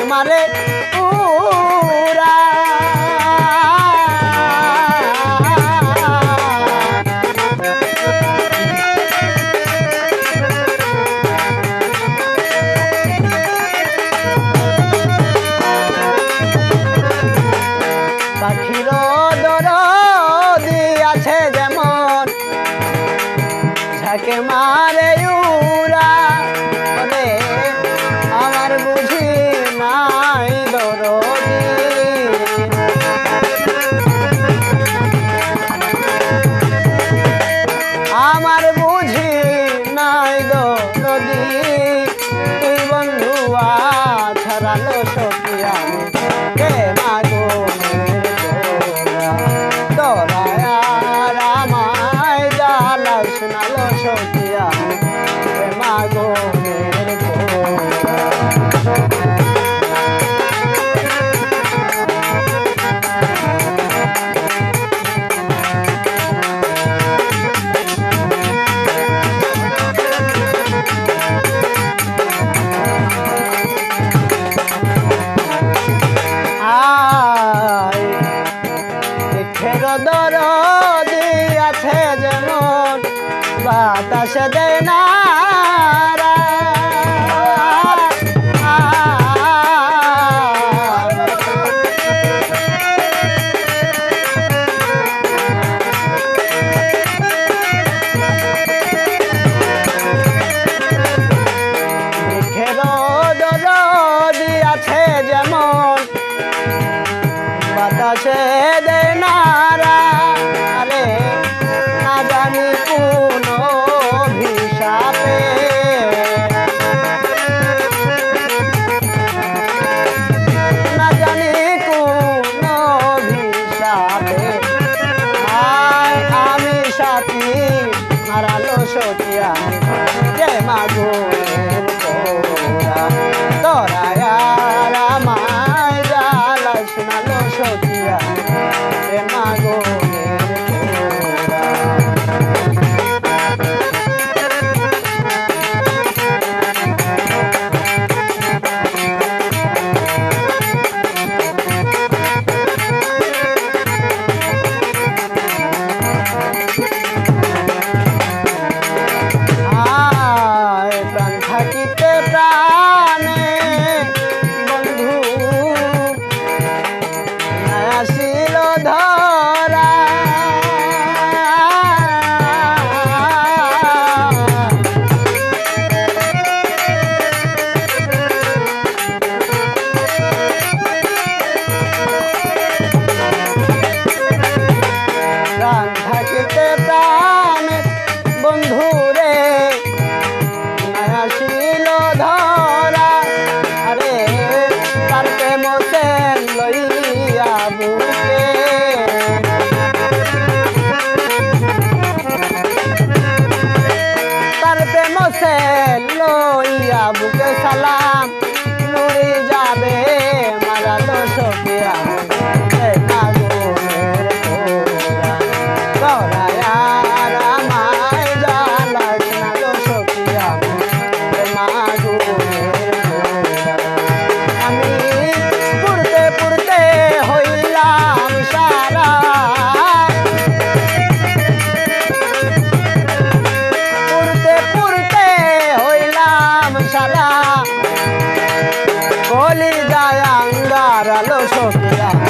তোমারে উরা আছে যেমন মারে উরা piano. Que Mari হেরদর দিয়াছে যেমন বাতাস দেয় না আমি জয় মাগো বুকে সালাম। যায় আঙ্গার আলো সখিয়া